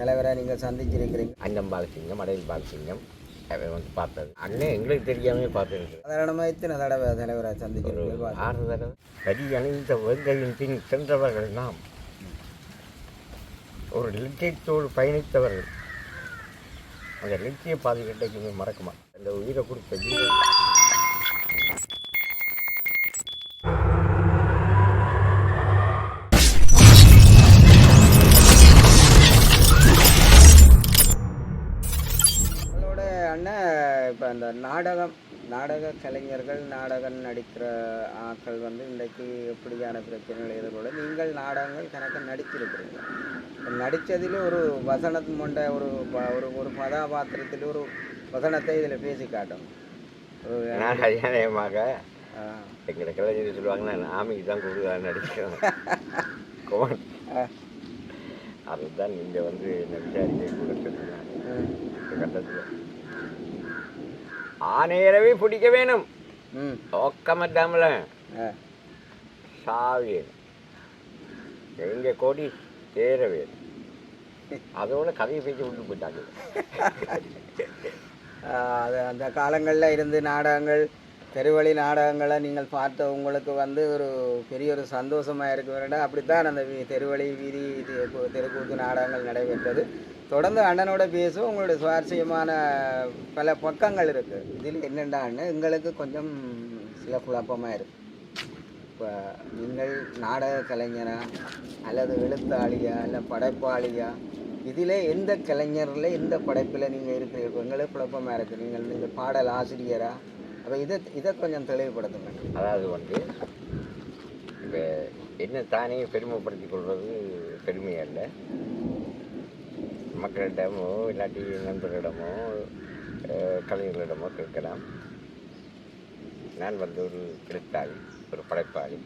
தலைவரை நீங்கள் சந்திச்சிருக்கிறீங்க. அண்ணன் பாலசிங்கம் அடையில் பாலசிங்கம் வந்து பார்த்தது. அண்ணன் எங்களுக்கு தெரியாமே பார்த்துருக்கு சாதாரணமாக இத்தனை தடவை தலைவரை சந்திச்சிருக்கீங்க ஒரு ஆறு தடவை. கரி அணிந்த வெங்கையின் பின் சென்றவர்கள் நாம். ஒரு லட்சியத்தோடு பயணித்தவர்கள். அந்த லட்சிய பாதை கிடைக்குமே மறக்குமா அந்த உயிரை கொடுத்த இப்போ அந்த நாடகம் நாடக கலைஞர்கள் நாடகம் நடிக்கிற ஆட்கள் வந்து இன்றைக்கு எப்படியான பிரச்சனைகள் எதிர்கொள்ள நீங்கள் நாடகங்கள் கணக்கு நடிச்சிருக்கிறீங்க நடித்ததில் ஒரு வசனத்து மொண்ட ஒரு ஒரு ஒரு கதாபாத்திரத்தில் ஒரு வசனத்தை இதில் பேசி காட்டும் நான் கல்யாணமாக எங்களை கலைஞர் சொல்லுவாங்க நான் ஆமிக்கு தான் கொடுக்குறான்னு நடிக்கிறேன். அதுதான் நீங்கள் வந்து என்ன விசாரிக்க கூட இந்த கட்டத்தில். ஆணையரவே பிடிக்க வேணும். ஒக்கமட்டாமல ஆ, சாவி. எங்க கோடி சேர வேணும். அதோட கதையை பேச்சு விட்டு போயிட்டாங்க. அது அந்த காலங்களில் இருந்து நாடகங்கள் தெருவழி நாடகங்களை நீங்கள் பார்த்த உங்களுக்கு வந்து ஒரு பெரிய ஒரு சந்தோஷமாக இருக்க. வேண்டாம் அப்படித்தான் அந்த தெருவழி வீதி தெருக்கூத்து நாடகங்கள் நடைபெற்றது. தொடர்ந்து அண்ணனோட பேசும் உங்களோட சுவாரஸ்யமான பல பக்கங்கள் இருக்குது இதில் என்னென்னா எங்களுக்கு கொஞ்சம் சில குழப்பமாக இருக்கு. இப்போ நீங்கள் நாடக கலைஞரா அல்லது எழுத்தாளியா இல்லை படைப்பாளியா இதில் எந்த கலைஞரில் எந்த படைப்பில் நீங்கள் இருக்கிறீர்கள்? எங்களுக்கு குழப்பமாக இருக்குது நீங்கள் நீங்கள் பாடல் ஆசிரியரா? அப்போ இதை இதை கொஞ்சம் தெளிவுபடுத்துங்க. அதாவது வந்து இப்போ என்ன தானே பெருமைப்படுத்திக் கொள்வது பெருமையல்ல. மக்களிடமோ இல்லாட்டி நண்பர்களிடமோ கலைஞர்களிடமோ கேட்கலாம். நான் வந்து ஒரு எழுத்தாளி ஒரு படைப்பாளி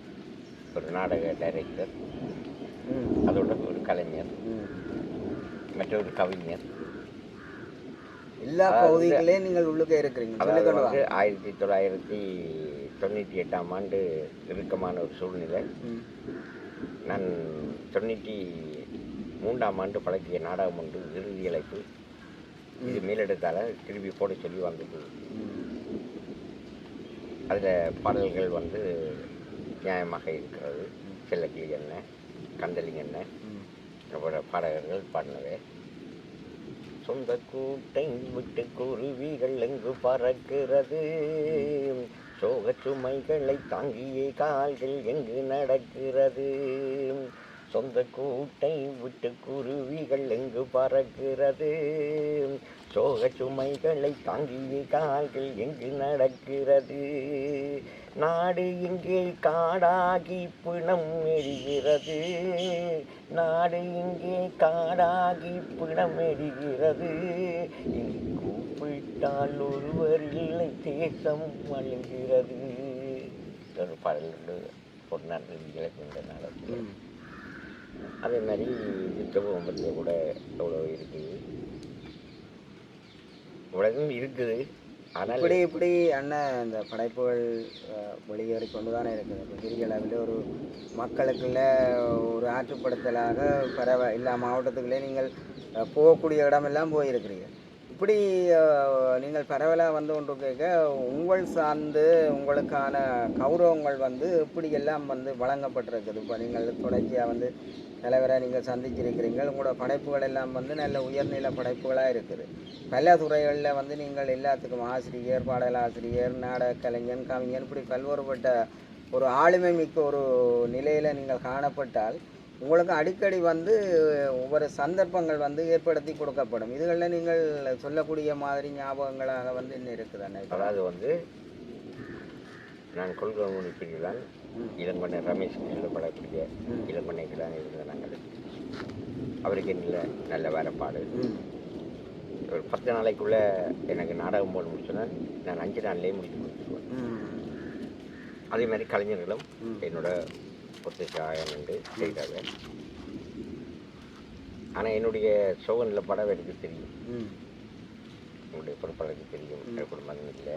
ஒரு நாடக டைரக்டர் அதோட ஒரு கலைஞர் மற்றொரு கவிஞர். எல்லா பகுதிகளையும் நீங்கள் உள்ளுக்க இருக்கிறீங்க அதாவது ஆயிரத்தி தொள்ளாயிரத்தி தொண்ணூற்றி எட்டாம் ஆண்டு இறுக்கமான ஒரு சூழ்நிலை. நான் தொண்ணூற்றி மூன்றாம் ஆண்டு பழக்கிய நாடகம் ஒன்று இறுதி அழைப்பு இது மேலெடுத்தால திருப்பி போட சொல்லி வந்தது. அதில் பாடல்கள் வந்து நியாயமாக இருக்கிறது. செல்லக்கிளி என்ன கந்தலிங்க என்ன அப்புறம் பாடகர்கள் பாடினவே சொந்த கூட்டை விட்டு குருவிகள் எங்கு பறக்கிறது? சோக சுமைகளை தாங்கியே கால்கள் எங்கு நடக்கிறது? சொந்த கூட்டை விட்டு குருவிகள் எங்கு பறக்கிறது? சோக சுமைகளை தாங்கிய கால்கள் எங்கு நடக்கிறது? நாடு இங்கே காடாகி பிணம் எரிகிறது. நாடு இங்கே காடாகி பிணம் எரிகிறது. கூப்பிட்டால் ஒருவர் இல்லை தேசம் அழுகிறது ஒரு பாடல் உண்டு. ஒரு நாள் அதே மாதிரி யுத்தபம் பற்றிய கூட அவ்வளோ இருக்குது உலகம் இருக்குது. ஆனால் இப்படி இப்படி அண்ணன் இந்த படைப்புகள் வெளியேறி கொண்டு தானே இருக்குது. இப்போ பெரிய அளவில் ஒரு மக்களுக்குள்ள ஒரு ஆற்றுப்படுத்தலாக பரவ எல்லா மாவட்டத்துக்குள்ளே நீங்கள் போகக்கூடிய இடமெல்லாம் போயிருக்கிறீங்க இப்படி நீங்கள் பரவலாக வந்து ஒன்று கேட்க உங்கள் சார்ந்து உங்களுக்கான கௌரவங்கள் வந்து இப்படி எல்லாம் வந்து வழங்கப்பட்டிருக்குது. இப்போ நீங்கள் தொடர்ச்சியாக வந்து தலைவராக நீங்கள் சந்திச்சிருக்கிறீங்க. உங்களோட படைப்புகள் எல்லாம் வந்து நல்ல உயர்நிலை படைப்புகளாக இருக்குது. பல துறைகளில் வந்து நீங்கள் எல்லாத்துக்கும் ஆசிரியர் பாடலாசிரியர் நாடக கலைஞன் கவிஞன் இப்படி பல்வேறுபட்ட ஒரு ஆளுமை மிக்க ஒரு நிலையில் நீங்கள் காணப்பட்டால் உங்களுக்கு அடிக்கடி வந்து ஒவ்வொரு சந்தர்ப்பங்கள் வந்து ஏற்படுத்தி கொடுக்கப்படும். இதுகளில் நீங்கள் சொல்லக்கூடிய மாதிரி ஞாபகங்களாக வந்து இன்னும் இருக்குது அண்ணா. அதாவது வந்து நான் கொள்கை பிரிவுதான் இளம்பண்ண ரமேஷ் எழுதப்படக்கூடிய இளம்பண்ணைக்கு தான் இருந்த நாங்கள். அவருக்கு நல்ல நல்ல வேலைப்பாடு. ஒரு பத்து நாளைக்குள்ள எனக்கு நாடகம் போட முடிச்சோன்னா நான் அஞ்சு நாள்லேயே முடிச்சு கொடுத்துருவேன் ம். அதே மாதிரி கலைஞர்களும் ம். என்னோட ஒத்துழைச்சாயம் என்று செய்கிறாங்க ஆனால் என்னுடைய சோகநில படம் எனக்கு தெரியும். என்னுடைய பொறுப்பாளருக்கு தெரியும். என் குடும்பத்தில்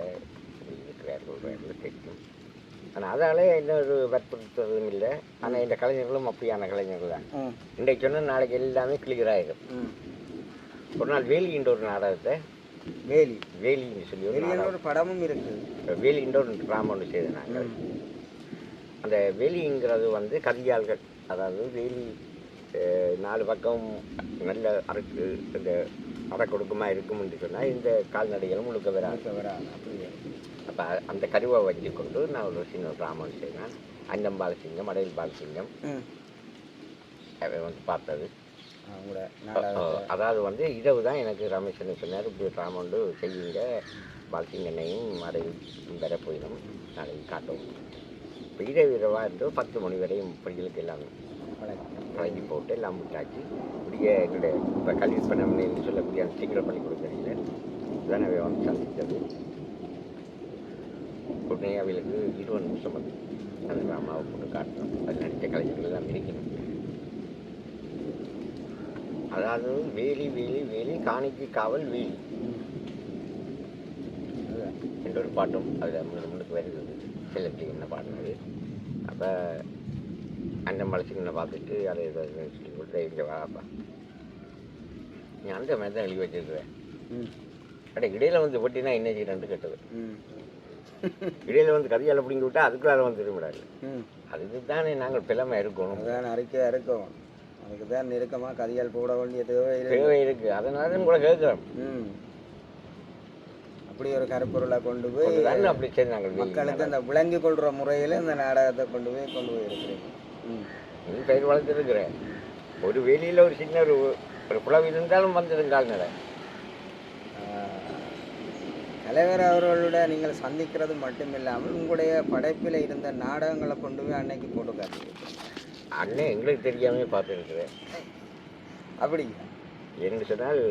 இப்படி இருக்கிறார் சொல்கிறார்கள் தெரியும். ஆனால் அதாலே என்ன ஒரு வற்புறுத்துறதும் இல்லை. ஆனால் இந்த கலைஞர்களும் அப்படியான கலைஞர்கள் தான். இன்றைக்கு சொன்னால் நாளைக்கு எல்லாமே கிளியர் ஆகிடும் ம். ஒரு நாள் வேலி என்ற ஒரு நாடகத்தை வேலி. வேலின்னு சொல்லி ஒரு படமும் இருக்குது. வேலி என்ற ஒரு ட்ராமா ஒன்று செய்த நாங்கள் அந்த வேலிங்கிறது வந்து கரியாள்கள் அதாவது வேலி நாலு பக்கம் நல்ல அரக்கு இந்த அடக்கொடுக்கமாக இருக்கும் என்று சொன்னால் இந்த கால்நடைகளும் முழுக்க வராது. வராது அப்படியே அப்போ அந்த கருவை வச்சு கொண்டு நான் ஒரு சின்ன ட்ராமா செய்தேன் அண்டம் பாலசிங்கம் அடையல் பாலசிங்கம் ம். அவன் வந்து பார்த்தது. அதாவது வந்து இரவு தான் எனக்கு ரமேஷன் சொன்னார் இப்படி ட்ராமா ஒன்று செய்யுங்க. பாலசிங்கனையும் அடையில் வர போயிடும். நாளைக்கு காட்டும் வீர வீரவாக இருந்து பத்து மணி வரையும் பிள்ளைகளுக்கு எல்லாமே வழக்கம் பழகி போட்டு எல்லாம் விட்டாச்சு இப்படியே எங்களுடைய இப்போ கல்வி பண்ணி சொல்லக்கூடிய அந்த சீக்கிரம் பண்ணி கொடுக்குறீங்க அவை வந்து சந்தித்தது. உடனே அவளுக்கு இருபது நிமிஷம் வந்து அந்த அம்மாவை போட்டு காட்டணும். அது நடித்த கலைஞர்கள் எல்லாம் இருக்கணும் அதாவது வேலி வேலி வேலி காணிக்கு காவல் வேலி. என்ற ஒரு பாட்டும் அதில் முன்னுக்கு வருகிறது. என்ன பாடினது அப்போ அந்த மலசிங்கனை பார்த்துட்டு அதை சொல்லி கொடுத்து இங்கே வாப்பா நீ அந்த மாதிரி தான் எழுதி வச்சிருக்கிறேன் அட இடையில வந்து ஒட்டினா என்ன செய்யறேன்னு கேட்டது. இடையில வந்து கதையால் பிடிங்கி விட்டா அதுக்குள்ளார வந்து திரும்பிடாது அதுக்கு தானே நாங்கள் பிளமை இருக்கணும். அதுதான் அறிக்கையாக இருக்கும் அதுக்கு தான் நெருக்கமாக கதியால் போட வேண்டிய தேவை தேவை இருக்கு. அதனால தான் கூட கேட்குறோம். ம். அப்படி ஒரு கருப்பொருளை கொண்டு போய் அப்படி சரி நாங்கள் மக்களுக்கு அந்த விளங்கி கொள்கிற முறையில் இந்த நாடகத்தை கொண்டு போய் கொண்டு போய் இருக்கிறீங்க ம். நீ பயிர் வளர்த்துருக்குறேன் ஒரு வெளியில் ஒரு சின்ன ஒரு ஒரு புலவு இருந்தாலும் வந்துடும் கால்நடை. தலைவர் அவர்களோட நீங்கள் சந்திக்கிறது மட்டுமில்லாமல் உங்களுடைய படைப்பில் இருந்த நாடகங்களை கொண்டு போய் அன்னைக்கு போட்டு காட்டியிருக்கீங்க அண்ணன் எங்களுக்கு தெரியாமே பார்த்துருக்குறேன். அப்படி என்று சொன்னால்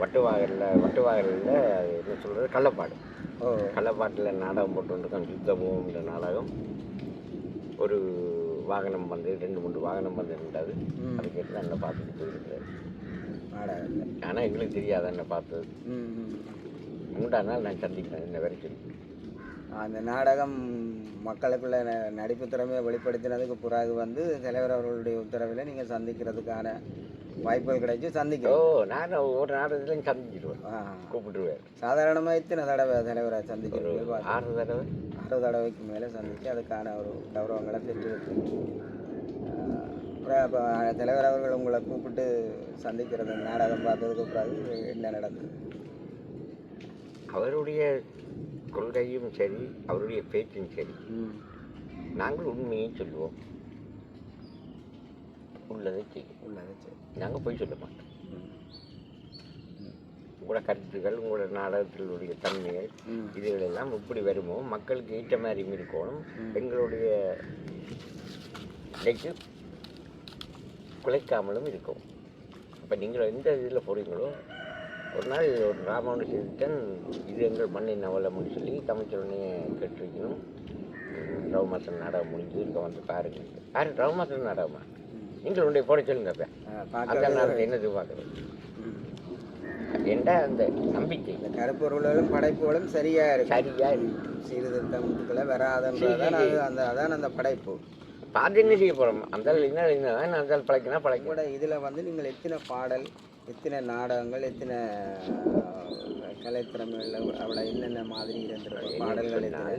வட்டுவாகரில் வட்டுவாகரில் என்ன சொல்கிறது கள்ளப்பாடு ஓ. கள்ளப்பாட்டில் நாடகம் போட்டு வந்திருக்கோம் யுத்தமும்ன்ற நாடகம். ஒரு வாகனம் வந்து ரெண்டு மூணு வாகனம் வந்து இருந்தது. அதை கேட்டு அண்ணன் பார்த்துட்டு போயிருக்கிறார் ஆனால் எங்களுக்கு தெரியாது அண்ணன் பார்த்தது. மூன்றாம் நாள் நான் சந்திக்கிறேன் இந்த வரைக்கும். அந்த நாடகம் மக்களுக்குள்ள நடிப்பு திறமையை வெளிப்படுத்தினதுக்கு பிறகு வந்து தலைவர் அவர்களுடைய உத்தரவில் நீங்கள் சந்திக்கிறதுக்கான வாய்ப்புகள் கிடைச்சி ஓ சந்திக்கிறோம் நான் ஒரு நாடகத்துலையும் சந்திச்சிடுவேன் கூப்பிட்டுருவேன். சாதாரணமாக இத்தனை தடவை தலைவரை ஒரு சந்திக்கிறோம் ஆறு தடவை. ஆறு தடவைக்கு மேலே சந்தித்து அதுக்கான ஒரு கௌரவங்களை பெற்றிருக்கு ஆஹ் அப்புறம் அப்போ தலைவர் அவர்கள் உங்களை கூப்பிட்டு சந்திக்கிறது நாடகம் பார்த்ததுக்கு பிறகு என்ன நடந்தது? அவருடைய கொள்கையும் சரி அவருடைய பேச்சும் சரி. நாங்கள் உண்மையை சொல்லுவோம். உள்ளதை செய்வோம் உள்ளது சரி நாங்கள் போய் சொல்ல மாட்டோம். உங்களோட கருத்துக்கள் உங்களோட நாடகத்தினுடைய தன்மைகள் இதுகளெல்லாம் எப்படி வருமோ மக்களுக்கு ஏற்ற மாதிரி இருக்கணும். எங்களுடைய இதைக்கு குலைக்காமலும் இருக்கும். அப்போ நீங்கள் எந்த இதில் போகிறீங்களோ ஒரு நாள் ஒரு ராமன் செய்துட்டேன் இது எங்கள் மண்ணின் அவலம்னு சொல்லி தமிழ்ச்சொல்லே கேட்டிருக்கணும். ரவுமாசன் நாடகம் முடிஞ்சு இருக்க வந்து பாருங்க. யார்? ரவுமாசன் நாடகமா? நீங்கள் உடைய போட சொல்லுங்க ஆஹ் அந்த நாடகத்தை என்ன எதிர்பார்க்குறது ம். என்ற அந்த நம்பிக்கை? இந்த கருப்பொருள்களும் படைப்புகளும் சரியா இருக்கு. சரியா இருக்கு. சீர்திருத்தங்களை வராதன்றதான் அது அந்த அதான் அந்த படைப்பு. பார்த்து என்ன செய்ய போகிறோம் அந்த என்ன என்ன அந்த பழைக்கினா பழைக்கும் கூட இதில் வந்து நீங்கள் எத்தனை பாடல் எத்தனை நாடகங்கள் எத்தனை கலைத்திறமைகள் அவ்வளோ என்னென்ன மாதிரி இருந்திருக்கும் பாடல்கள் எத்தனை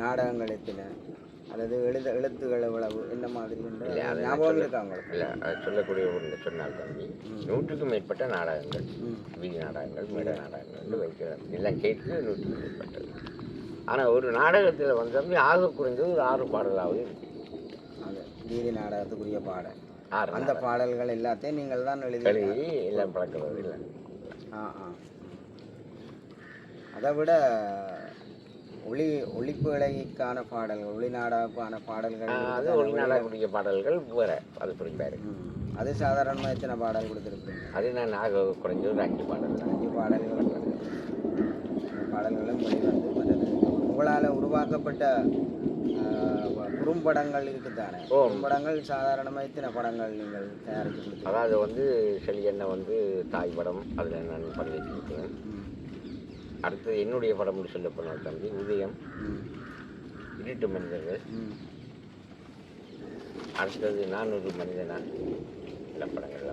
நாடகங்கள் எத்தனை? அல்லது எழுத எழுத்துகள் எவ்வளவு என்ன மாதிரி ஞாபகம் இருக்கா உங்களுக்கு? இல்லை சொல்லக்கூடிய ஒன்று சொன்னால் தம்பி நூற்றுக்கும் மேற்பட்ட நாடகங்கள் வீதி நாடகங்கள் மேடை நாடகங்கள் வைக்கிறார். எல்லாம் சேர்த்து நூற்றுக்கும் மேற்பட்டது. ஆனால் ஒரு நாடகத்தில் வந்து தம்பி ஆக குறைஞ்சது ஒரு ஆறு பாடலாவது இருக்கு. வீதி நாடகத்துக்குரிய பாடல். அந்த பாடல்கள் எல்லாத்தையும் நீங்கள் தான் எழுதி எல்லாம் பழக்கிறது இல்லை. ஆ ஆ. அதை விட ஒளி ஒளிப்பிழைக்கான பாடல்கள் ஒளிநாடாக்கான பாடல்கள் அது ஒரு நாடகக்கூடிய பாடல்கள் வேற அது ம். அது சாதாரணமாக எத்தனை பாடல் கொடுத்துருப்பீங்க? அது நான் ஆக குறைஞ்ச ஒரு அஞ்சு பாடல். அஞ்சு பாடல்கள் பாடல்களும் வெளிவந்து உங்களால் உருவாக்கப்பட்ட குறும்படங்கள் இருக்குதானே. குறும்படங்கள் சாதாரணமாக எத்தனை படங்கள் நீங்கள் தயாரித்து அதாவது வந்து செலி என்ன வந்து தாய் படம் அதில் நான் பண்ணி வச்சிருக்கேன். அடுத்தது என்னுடைய படம்னு சொல்ல போனால் தம்பி உதயம். இருட்டு மனிதர்கள். அடுத்தது நான் ஒரு மனிதனா படங்கள்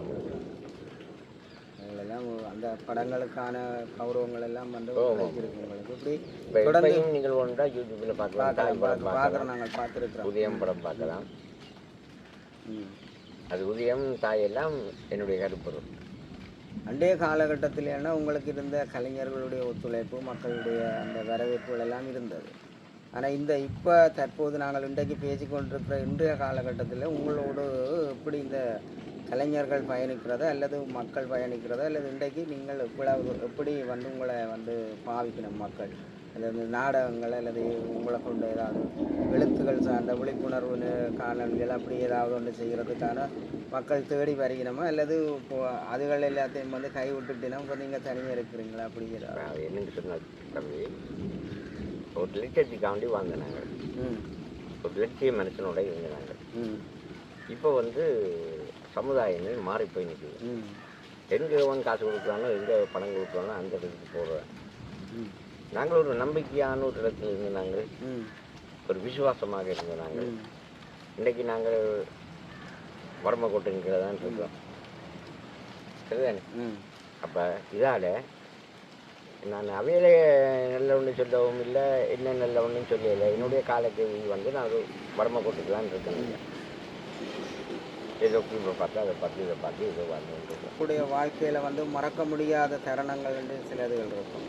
எல்லாம் அந்த படங்களுக்கான கௌரவங்கள் எல்லாம் வந்து உங்களுக்கு இப்படி இப்போ தொடர்ந்து நீங்கள் ஒன்றா யூடியூப்பில் பார்க்கலாம். தாய் படம் பார்க்குறோம் நாங்கள் பார்த்துருக்குறோம். உதயம் படம் பார்க்கலாம். அது உதயம் தாய் எல்லாம் என்னுடைய கருப்பொருள். அண்டைய காலகட்டத்திலேனா உங்களுக்கு இருந்த கலைஞர்களுடைய ஒத்துழைப்பு மக்களுடைய அந்த வரவேற்புகள் எல்லாம் இருந்தது. ஆனால் இந்த இப்போ தற்போது நாங்கள் இன்றைக்கு பேசிக்கொண்டிருக்கிற இன்றைய காலகட்டத்தில் உங்களோடு எப்படி இந்த கலைஞர்கள் பயணிக்கிறதா அல்லது மக்கள் பயணிக்கிறதா அல்லது இன்றைக்கு நீங்கள் இவ்வளவு எப்படி வந்து உங்களை வந்து பாவிக்கணும் மக்கள்? அல்லது நாடகங்கள் அல்லது உங்களை கொண்டு ஏதாவது எழுத்துக்கள் சார்ந்த விழிப்புணர்வு காணொளிகள் அப்படி ஏதாவது ஒன்று செய்கிறதுக்கான மக்கள் தேடி வருகிறோமா? அல்லது இப்போ அதுகள் எல்லாத்தையும் வந்து கை விட்டுட்டினா இப்போ நீங்கள் தனியாக இருக்கிறீங்களா? அப்படி ஏதாவது? நான் என்னன்னு சொன்ன தம்பி ஒரு லட்சத்துக்காண்டி வாழ்ந்த நாங்கள் ம். ஒரு லட்சிய மனுஷனோட இருந்த நாங்கள் ம். இப்போ வந்து சமுதாயமே மாறி போய் நிற்குது ம். எங்கே காசு கொடுக்குறானோ எங்கே பணம் கொடுக்குறானோ அந்த இடத்துக்கு போடுறேன் ம். நாங்கள் ஒரு நம்பிக்கையான ஒரு இடத்துல இருந்து நாங்கள் ஒரு விசுவாசமாக இருந்த நாங்கள் இன்றைக்கி நாங்கள் வறுமை கொட்டுங்கிறத தான் இருக்கோம். சரிதானே? அப்போ இதால் நான் அவையில நல்ல ஒன்று சொல்லவும் இல்லை என்ன நல்ல ஒன்றும் சொல்லலை. என்னுடைய காலக்கேள்வி வந்து நான் ஒரு வறுமை கொட்டுக்கலான்னு இருக்கேன். ஏதோ இப்போ பார்த்தா அதை பார்த்து இதை பார்த்து ஏதோ வாழ்ந்துட்டு உங்களுடைய வாழ்க்கையில் வந்து மறக்க முடியாத தருணங்கள் சிலதுகள் இருக்கும்.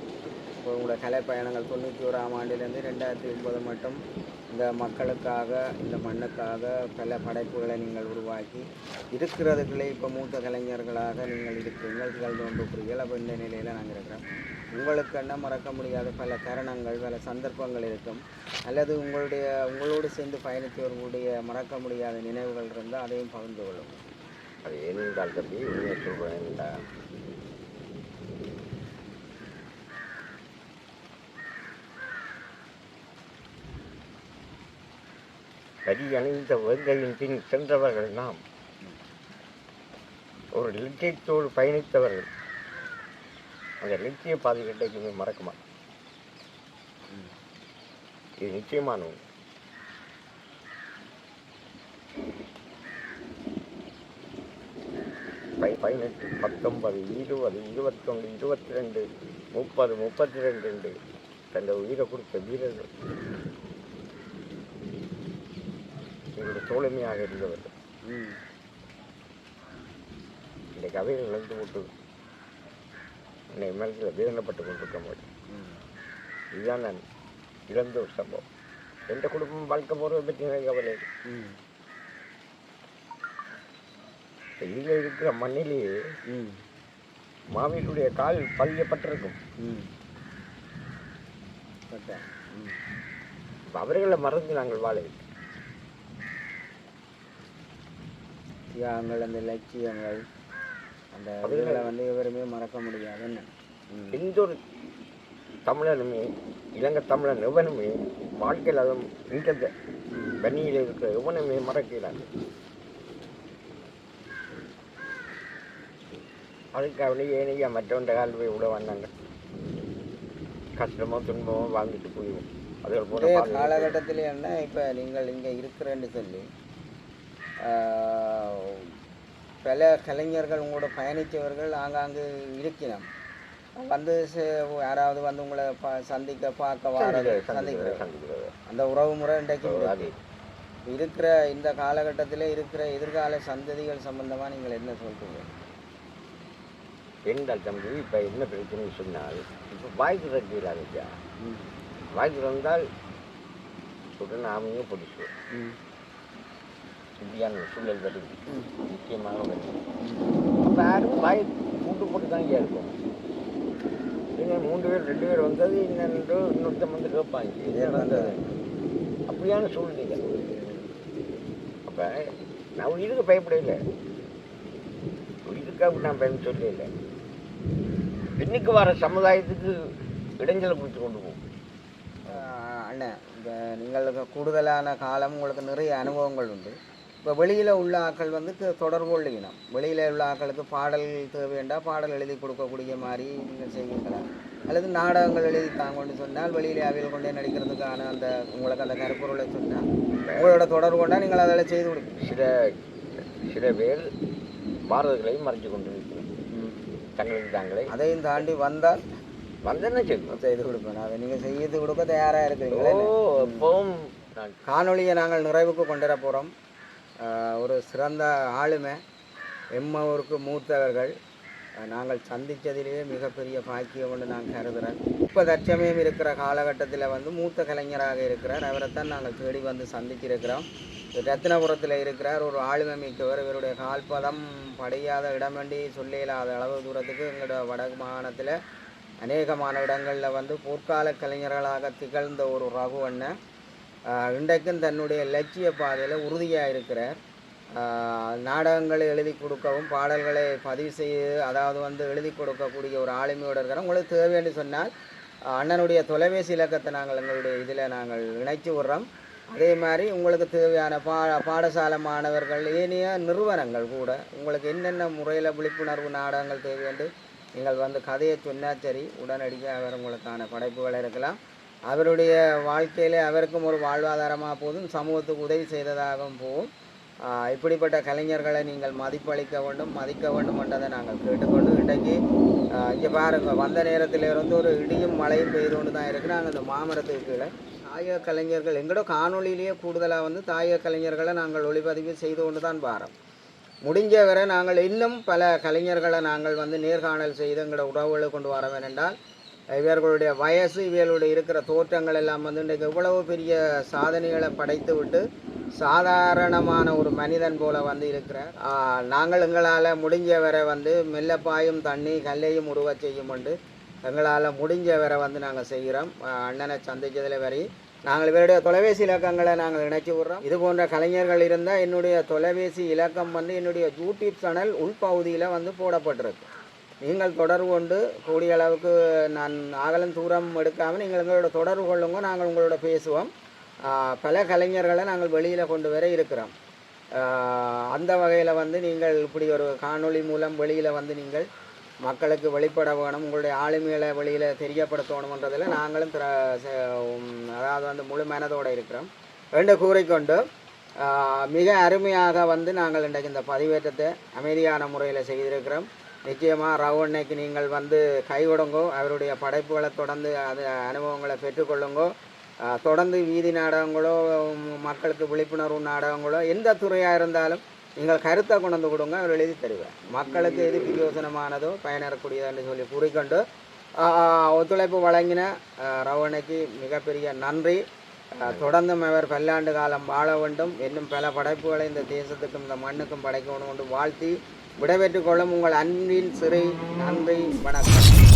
இப்போ உங்களோட கலை பயணங்கள் தொண்ணூற்றி ஓராம் ஆண்டிலேருந்து ரெண்டாயிரத்தி ஒன்பது மட்டும் இந்த மக்களுக்காக இந்த மண்ணுக்காக பல படைப்புகளை நீங்கள் உருவாக்கி இருக்கிறதுக்குள்ளே இப்போ மூத்த கலைஞர்களாக நீங்கள் இருக்கிறீர்கள். கொண்டு தோன்றுகிறீர்கள் அப்போ இந்த நிலையில் நாங்கள் இருக்கிறோம். உங்களுக்கு என்ன மறக்க முடியாத பல தருணங்கள் பல சந்தர்ப்பங்கள் இருக்கும். அல்லது உங்களுடைய உங்களோடு சேர்ந்து பயணித்தவர்களுடைய மறக்க முடியாத நினைவுகள் இருந்தால் அதையும் பகிர்ந்து கொள்ளும் அது என்னென்றால் தம்பி உண்மையை சொல்கிறேன் கரி அணிந்த வேங்கையின் பின் சென்றவர்கள் நாம். ஒரு லட்சியத்தோடு பயணித்தவர்கள். அந்த லட்சிய பாதைகளுக்கு மறக்க மறக்குமா இது நிச்சயமான ஒன்று. பதினெட்டு பத்தொன்பது இருபது இருபத்தொன்று இருபத்தி ரெண்டு முப்பது முப்பத்தி ரெண்டு ரெண்டு தந்த உயிரை கொடுத்த வீரர்கள் எங்களுடைய தோழமையாக இருந்தவர்கள் இன்றைக்கு அவைகள் இழந்து விட்டு என்னை மனசில் வேதனைப்பட்டு கொண்டிருக்க மாட்டேன் ம். இதுதான் நான் இழந்த ஒரு சம்பவம். எந்த குடும்பம் வாழ்க்கை போகிறத பற்றி எனக்கு கவலை இப்ப இதில் இருக்கிற மண்ணிலேயே ம். மாவீருடைய கால் பதியப்பட்டிருக்கும் ம். பட்டேன் ம். இப்ப அவர்களை மறந்து நாங்கள் வாழ தியாகங்கள் அந்த லட்சியங்கள் அந்த இதுகளை வந்து எவருமே மறக்க முடியாது என்ன ம். எந்த ஒரு தமிழனுமே இலங்கை தமிழன் எவனுமே வாழ்க்கையில் அதுவும் இந்த வன்னியில் இருக்கிற எவனுமே மறக்கிறாங்க அதுக்கு அவனே ஏனையா மற்றவன் கால் போய் விட வந்தாங்க. கஷ்டமோ துன்பமோ வாழ்ந்துட்டு போயிடும் அதுகள் போல காலகட்டத்தில் என்ன இப்போ நீங்கள் இங்கே இருக்கிறேன்னு சொல்லி பல கலைஞர்கள் உங்களோட பயணித்தவர்கள் ஆங்காங்கு இருக்கணும் வந்து யாராவது வந்து உங்களை பா சந்திக்க பார்க்க வாரது சந்திக்கிறது. அந்த உறவு முறை இன்றைக்கு இருக்கிற இந்த காலகட்டத்தில் இருக்கிற எதிர்கால சந்ததிகள் சம்பந்தமாக நீங்கள் என்ன சொல்றீங்க? பெண்கள் தம்பி இப்போ என்ன பிரச்சனை சொன்னால் இப்போ வாய் திறக்கிறாங்க ஐயா. ம். வாய் திறந்தால் உடனே ஆமையும் பிடிச்சு இப்படியான சூழல் வருது. வருது. அப்போ யாரும் வாய் கூட்டு போட்டு தான் இருக்கும். நீங்கள் மூன்று பேர் ரெண்டு பேர் வந்தது இன்னொன்று இன்னொருத்தன் வந்து கேட்பாங்க இதே அப்படியான சூழ்நிலை. அப்போ நான் உயிருக்கு பயப்படல உயிருக்காக நான் பயன் சொல்லல பின்னுக்கு வர சமுதாயத்துக்கு இடைஞ்சலை கொடுத்து கொண்டு போகும் ஆஹ் அண்ணன் இப்போ நீங்கள் கூடுதலான காலம் உங்களுக்கு நிறைய அனுபவங்கள் உண்டு. இப்போ வெளியில் உள்ள ஆட்கள் வந்து த- தொடர்பு கொள்ளிக்கணும் வெளியில் உள்ள ஆட்களுக்கு பாடல் தேவைண்டா பாடல் எழுதி கொடுக்கக்கூடிய மாதிரி நீங்கள் செய்வீங்களா? அல்லது நாடகங்கள் எழுதி தாங்கன்னு சொன்னால் வெளியிலே அவையில் கொண்டே நடிக்கிறதுக்கான அந்த உங்களுக்கு அந்த கருப்பொருளை சொன்னால் உங்களோட தொடர்பு கொண்டா நீங்கள் அதில் செய்து கொடுப்பீங்க. சில சில பேர் பாரதங்களையும் மறைச்சு கொண்டு இருக்கிறோம் ம். தங்களுக்கு தாங்களே. அதையும் தாண்டி வந்தால் வந்தேன்னா செய்வோம் செய்து கொடுப்பேன். அதை நீங்கள் செய்து கொடுக்க தயாராக ஓ இருக்கிறீங்களே எப்பவும் நான் காணொளியை நாங்கள் நிறைவுக்கு கொண்டு வர போகிறோம் ஒரு சிறந்த ஆளுமை. எம்மவருக்கு மூத்தவர்கள். நாங்கள் சந்தித்ததிலேயே மிகப்பெரிய பாக்கியம் ஒன்று நான் கருதுகிறேன் இப்போ தற்சமயம் இருக்கிற காலகட்டத்தில் வந்து மூத்த கலைஞராக இருக்கிறார். அவரை தான் நாங்கள் தேடி வந்து சந்திச்சிருக்கிறோம் ரத்தினபுரத்தில் இருக்கிறார். ஒரு ஆளுமை மிக்கவர். இவருடைய கால்பதம் படையாத இடமண்டி இல்லாத அளவு தூரத்துக்கு எங்களோட வடக்கு மாகாணத்தில் அநேகமான இடங்களில் வந்து போர்க்கால கலைஞர்களாக திகழ்ந்த ஒரு ரகு அண்ணன். இன்றைக்கும் தன்னுடைய லட்சிய பாதையில் உறுதியாக இருக்கிறார். நாடகங்களை எழுதி கொடுக்கவும் பாடல்களை பதிவு செய்து அதாவது வந்து எழுதி கொடுக்கக்கூடிய ஒரு ஆளுமையோடு இருக்கிறோம் உங்களுக்கு தேவைன்னு சொன்னால் அண்ணனுடைய தொலைபேசி இலக்கத்தை நாங்கள் எங்களுடைய இதில் நாங்கள் இணைச்சி விடுறோம். அதே மாதிரி உங்களுக்கு தேவையான பா பாடசாலை மாணவர்கள் ஏனைய நிறுவனங்கள் கூட உங்களுக்கு என்னென்ன முறையில் விழிப்புணர்வு நாடகங்கள் தேவையென்று நீங்கள் வந்து கதையை சொன்னால் சரி உடனடியாக அவர் உங்களுக்கான படைப்புகள் இருக்கலாம். அவருடைய வாழ்க்கையில் அவருக்கும் ஒரு வாழ்வாதாரமாக போதும் சமூகத்துக்கு உதவி செய்ததாகவும் போகும். இப்படிப்பட்ட கலைஞர்களை நீங்கள் மதிப்பளிக்க வேண்டும் மதிக்க வேண்டும் என்றதை நாங்கள் கேட்டுக்கொண்டு இன்றைக்கு இங்கே பாருங்கள் வந்த நேரத்தில் இருந்து ஒரு இடியும் மழையும் பெய்து கொண்டு தான் இருக்குது நாங்கள் இந்த மாமரத்துக்கு கீழே. தாயக கலைஞர்கள் எங்களோட காணொளியிலேயே கூடுதலாக வந்து தாயக கலைஞர்களை நாங்கள் ஒளிப்பதிவு செய்து கொண்டு தான் பாரோம். முடிஞ்ச வரை நாங்கள் இன்னும் பல கலைஞர்களை நாங்கள் வந்து நேர்காணல் செய்து எங்களோட உறவுகளை கொண்டு வர வேண்டால் இவர்களுடைய வயசு இவர்களுடைய இருக்கிற தோற்றங்கள் எல்லாம் வந்து இன்றைக்கு இவ்வளவு பெரிய சாதனைகளை படைத்து விட்டு சாதாரணமான ஒரு மனிதன் போல வந்து இருக்கிறார். நாங்கள் எங்களால் முடிஞ்ச வரை வந்து மெல்லப்பாயும் தண்ணி கல்லையும் உருவச் செய்யும் உண்டு. எங்களால் முடிஞ்ச வரை வந்து நாங்கள் செய்கிறோம். அண்ணனை சந்திச்சதில் வரை நாங்கள் இவருடைய தொலைபேசி இலக்கங்களை நாங்கள் இணைச்சி விடுறோம். இது போன்ற கலைஞர்கள் இருந்தால் என்னுடைய தொலைபேசி இலக்கம் வந்து என்னுடைய யூடியூப் சேனல் உள்பகுதியில் வந்து போடப்பட்டிருக்கு. நீங்கள் தொடர்பு கொண்டு கூடிய அளவுக்கு நான் அகலம் தூரம் எடுக்காமல் நீங்கள் எங்களோட தொடர்பு கொள்ளுங்க நாங்கள் உங்களோட பேசுவோம். பல கலைஞர்களை நாங்கள் வெளியில் கொண்டு வர இருக்கிறோம். அந்த வகையில் வந்து நீங்கள் இப்படி ஒரு காணொளி மூலம் வெளியில் வந்து நீங்கள் மக்களுக்கு வெளிப்பட வேணும் உங்களுடைய ஆளுமைகளை வெளியில் தெரியப்படுத்தணுன்றதில் நாங்களும் திர அதாவது வந்து முழு மனதோடு இருக்கிறோம். ரெண்டு கூறிக்கொண்டு மிக அருமையாக வந்து நாங்கள் இன்றைக்கு இந்த பதிவேற்றத்தை அமைதியான முறையில் செய்திருக்கிறோம். நிச்சயமாக ரவுண்ணைக்கு நீங்கள் வந்து கைவிடுங்கோ அவருடைய படைப்புகளை தொடர்ந்து அது அனுபவங்களை பெற்றுக்கொள்ளுங்கோ. தொடர்ந்து வீதி நாடகங்களோ மக்களுக்கு விழிப்புணர்வு நாடகங்களோ எந்த துறையாக இருந்தாலும் நீங்கள் கருத்தை கொண்டு வந்து கொடுங்க அவர் எழுதி தருவேன் மக்களுக்கு எது பிரயோசனமானதோ பயனரக்கூடியதோ என்று சொல்லி கூறிக்கொண்டு ஒத்துழைப்பு வழங்கின ஆஹ் ரவுணைக்கு மிகப்பெரிய நன்றி. தொடர்ந்தும் அவர் பல்லாண்டு காலம் வாழ வேண்டும். இன்னும் பல படைப்புகளை இந்த தேசத்துக்கும் இந்த மண்ணுக்கும் படைக்கணும் என்று வாழ்த்தி விடைபெற்றுக் கொள்ளும் உங்கள் அன்பின் சிறை நன்றி வணக்கம்.